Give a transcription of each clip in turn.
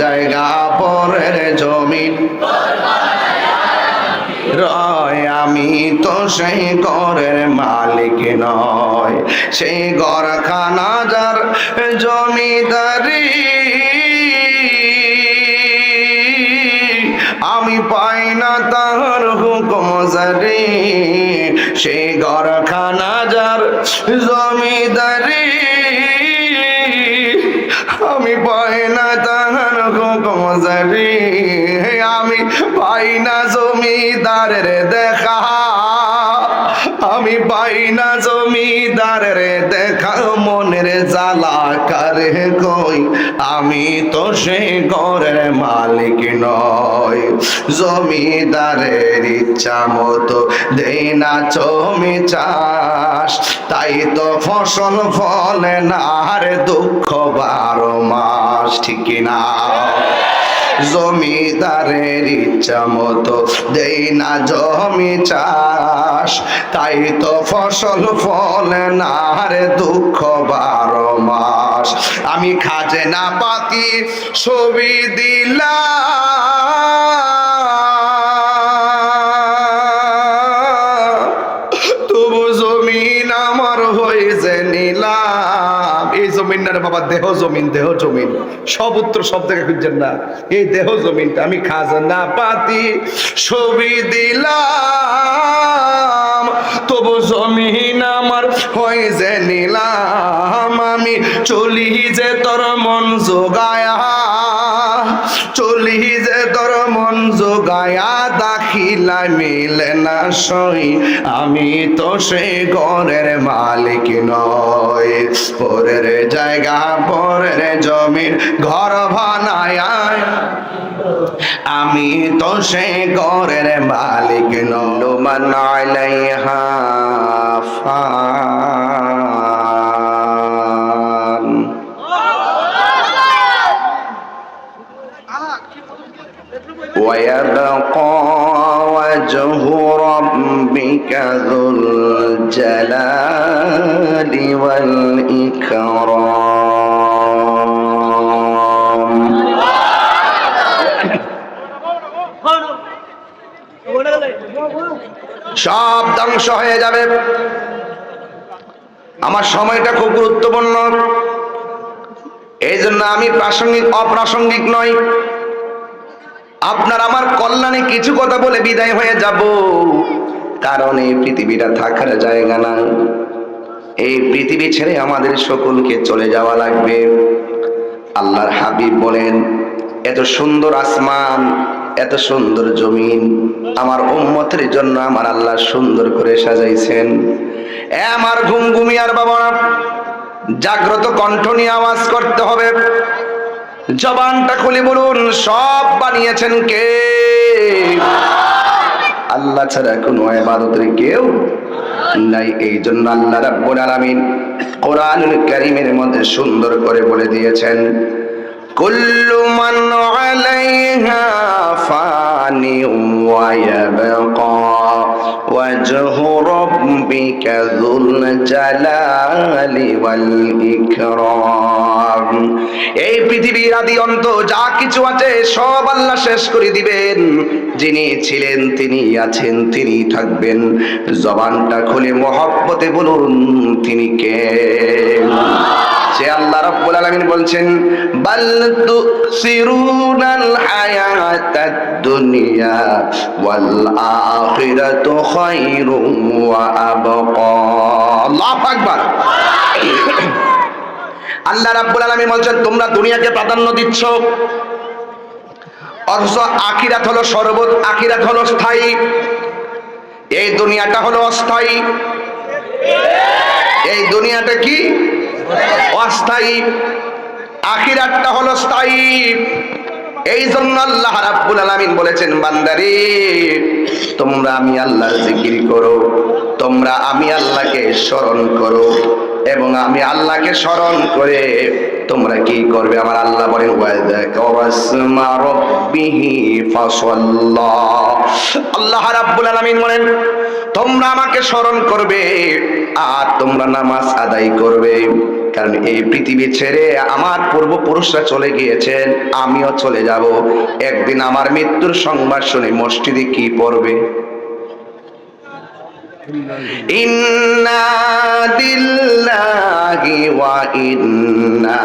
জায়গা পরের জমিন। আমি তো সেই ঘরের মালিক নয়, সেই ঘরখানা যার জমিদারি। আমি পাই না তাহার হুকুম জারি, সেই ঘরখানা যার জমিদারি। জারি আমি পাই না জমিদারের দেখা। আমি পাই না জমিদারের দেখা। মনের জ্বালা কারে কই? আমি তো সে ঘরের মালিক নয় জমিদারের ইচ্ছা মতো দেই না জমি চাষ। তাই তো ফসল ফলে না, আর দুঃখ বারো মাস, ঠিক না জমিদারের ইচ্ছা মতো দেই না জমি চাষ, তাই তো ফসল ফলে না রে দুঃখ বারো মাস। আমি খাজে না পাতি ছবি দিলাম। বাবা দেহ জমিন দেহ জমিন। সব উত্তর সব থেকে খুঁজছেন না। এই দেহ জমিনটা আমি খাজনা পাতি ছবি দিলাম। তবু জমিন আমার হয়েছে নিলাম। আমি চলি যে দাখিলা মিলে না সই, আমি তো সে ঘরের মালিক নয় পরের জায়গা, পরের জমির ঘর বানায় আমি তো সে ঘরের মালিক নুমান আলাইহা ফান الجلال والإكرام সব ধ্বংস হয়ে যাবে আমার সময়টা খুব গুরুত্বপূর্ণ এই জন্য আমি প্রাসঙ্গিক অপ্রাসঙ্গিক নয় আপনার আমার কল্যাণে কিছু কথা বলে বিদায় হয়ে যাব কারণ এই পৃথিবীটা থাকার জায়গা না এই পৃথিবী ছেড়ে আমাদের সকলকে চলে যাওয়া লাগবে। আল্লাহর হাবিব বলেন, এত সুন্দর আসমান, এত সুন্দর জমিন, আমার উম্মতের জন্য আমার আল্লাহ সুন্দর করে সাজাইছেন। এ আমার ঘুমঘুমিয়ার বাবা জাগ্রত কণ্ঠ নিয়ে আওয়াজ করতে হবে। জবানটা খুলে বলুন, সব বানিয়েছেন কে? আল্লাহ ছাড়া কোনো ইবাদতের কেউ এই জন্য আল্লাহ রাব্বুল আলামিন কোরআনুল কারীমের মধ্যে সুন্দর করে বলে দিয়েছেন, কুল্লু মান আলাইহা ফানি ওয়া ইয়াবকা ওয়াজহু রাব্বিকা যুল জালালি ওয়াল ইকরাম। এই পৃথিবীর আদি অন্ত যা কিছু আছে সব আল্লাহ শেষ করে দিবেন। যিনি ছিলেন, তিনি আছেন, তিনি থাকবেন। জবানটা খুলে মহব্বতে বলুন, তিনি কে? সে আল্লাহ রাব্বুল আলামিন বলছেন, বাল তুসিরুনাল হায়াতাদ দুনিয়া ওয়াল আখিরাতু খায়রুম ওয়া আবকা। আল্লাহু আকবার। আল্লাহ রাব্বুল আলামিন বলছেন, তোমরা দুনিয়াকে প্রাধান্য দিচ্ছ। অথচ আখিরাত হলো সর্বত, আখিরাত হলো স্থায়ী। এই দুনিয়াটা হলো অস্থায়ী। এই দুনিয়াটা কি? অস্থায়ী। আখিরাতটা হলো স্থায়ী। এই জন্য আল্লাহ রাব্বুল আলামিন বলেছেন, বান্দারে, তোমরা আমি আল্লাহর জিকির করো, তোমরা আমি আল্লাহকে স্মরণ করো, এবং আমি আল্লাহকে স্মরণ করে তোমরা কি করবে? আমার আল্লাহ বলেন আল্লাহ রাব্বুল আলামিন বলেন, তোমরা আমাকে স্মরণ করবে আর তোমরা নামাজ আদায় করবে। কারণ এই পৃথিবী ছেড়ে আমার পূর্বপুরুষরা চলে গিয়েছেন, আমিও চলে যাব। একদিন আমার মৃত্যুর সংবাদ শুনে মসজিদে কি পড়বে? ইন্না ওয়া ইন্না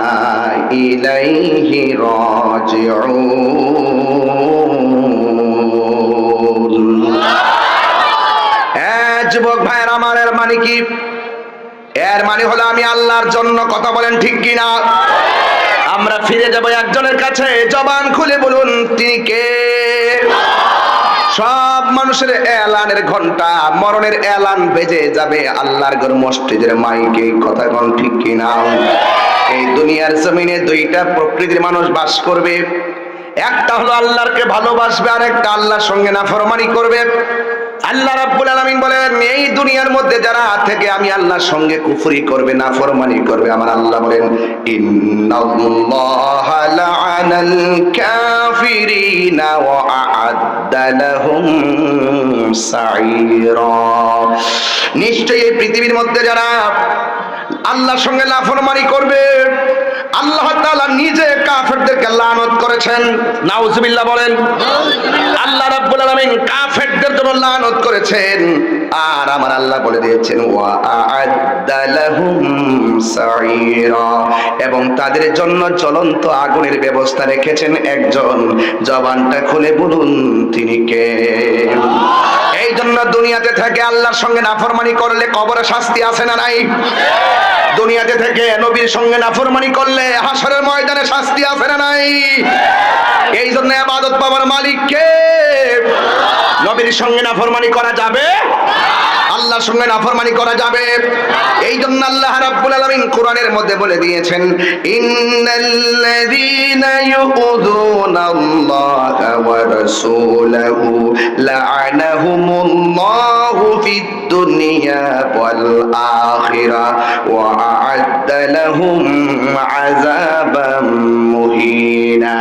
হ্যাঁ যুবক ভাইয়ের আমার, এর মানে কি? এর মানে হলো আমি আল্লাহর জন্য কথা বলেন ঠিক কিনা? আমরা ফিরে যাব একজনের কাছে, জবান খুলে বলুন, তিনি কে? সব মানুষের এলানের ঘণ্টা, মরণের এলান বেজে যাবে আল্লাহর ঘর মসজিদের মাইকে, কথা কোন ঠিক কিনা? এই দুনিয়ার জমিনে দুইটা প্রকৃতির মানুষ বাস করবে। একটা হলো আল্লাহরকে ভালোবাসবে আর একটা আল্লাহর সঙ্গে নাফরমানি করবে। আল্লাহ রাব্বুল আলামিন বলেন দুনিয়ার মধ্যে যারা থেকে আমি আল্লাহর সঙ্গে কুফরি করবে না ফরমানি করবে, আমার আল্লাহ বলেন কাফিরিনা নিশ্চয়ই এই পৃথিবীর মধ্যে যারা আল্লাহর সঙ্গে নাফরমানি করবে আল্লাহ নিজে কাফেরদেরকে লানত করেছেন। নাউজুবিল্লাহ বলেন, আল্লাহ রাব্বুল আলামিন কাফেরদের জন্য লানত করেছেন। আর আমার আল্লাহ বলে দিয়েছেন এবং তাদের জন্য জ্বলন্ত আগুনের ব্যবস্থা রেখেছেন একজন। জবানটা খুলে বলুন, তিনি কে? এই জন্য দুনিয়াতে থেকে আল্লাহর সঙ্গে নাফরমানি করলে কবরে শাস্তি আছে না নাই? দুনিয়াতে থেকে নবীর সঙ্গে নাফরমানি করলে হাসরের ময়দানে শাস্তি আছে না নাই? এই জন্য আবাদত পাওয়ার মালিককে নবীর সঙ্গে নাফরমানি করা যাবে আল্লাহর সঙ্গে নাফরমানি করা যাবে। এই জন্য আল্লাহ রাব্বুল আলামিন কোরআনের মধ্যে বলে দিয়েছেন, ইন্নাল্লাযীনা ইউযুনাল্লাহা ওয়া রাসূলাহু লা'আনাহুমুল্লাহু ফিদ দুনিয়া ওয়াল আখিরা ওয়া আ'আদ্দা লাহুম আযাবাম মুহিনা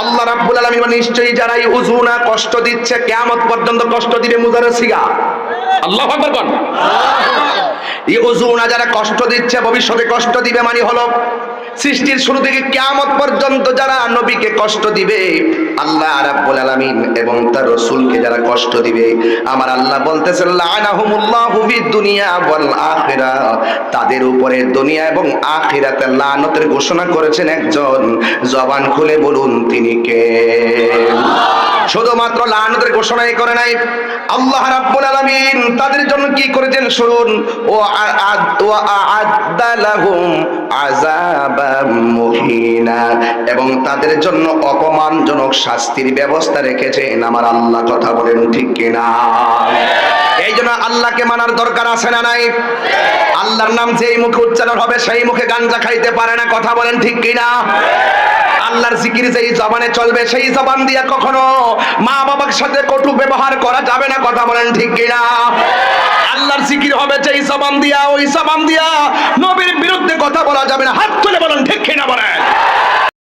আল্লাহ রাব্বুল আলামিন বলেন নিশ্চয়ই যারা এই উজুনা কষ্ট দিচ্ছে কেমন পর্যন্ত কষ্ট দিবে মুজারের সিগা এই উজু না উজুনা যারা কষ্ট দিচ্ছে ভবিষ্যতে কষ্ট দিবে মানে হলো সৃষ্টির শুরু থেকে কিয়ামত পর্যন্ত যারা নবীকে কষ্ট দিবে, আল্লাহ রাব্বুল আলামিন এবং তার রসুলকে যারা কষ্ট দিবে, আমার আল্লাহ বলতেছেন দুনিয়া তাদের উপরে দুনিয়া এবং আখিরাতে লানতের ঘোষণা করেছেন একজন। জবান খুলে বলুন, তিনি কে? শুধুমাত্র লানতের ঘোষণাই করে নাই। আল্লাহ রাব্বুল আলামিন তাদের জন্য কি করেছেন শুনুন? ও আ'আদ্দা লাহুম আযাবাম মুহিনা। এবং তাদের জন্য অপমানজনক শাস্তির ব্যবস্থা রেখেছেন। আমার আল্লাহ কথা বলেন ঠিক কিনা? এই জন্য আল্লাহকে মানার দরকার আছে না নাই? আল্লাহর নাম যেই মুখে উচ্চারণ হবে, সেই মুখে গাঞ্জা খাইতে পারে না। কথা বলেন ঠিক কিনা? আল্লাহর জিকির যেই জবানে চলবে, সেই জবান দিয়া কখনো মা বাবার সাথে কটু ব্যবহার করা যাবে না। কথা বলেন ঠিক কিনা? আল্লাহর জিকির হবে যেই জবান দিয়া, ওই জবান দিয়া নবীর বিরুদ্ধে কথা বলা যাবে না। হাত তুলে বলেন ঠিক কিনা বলেন?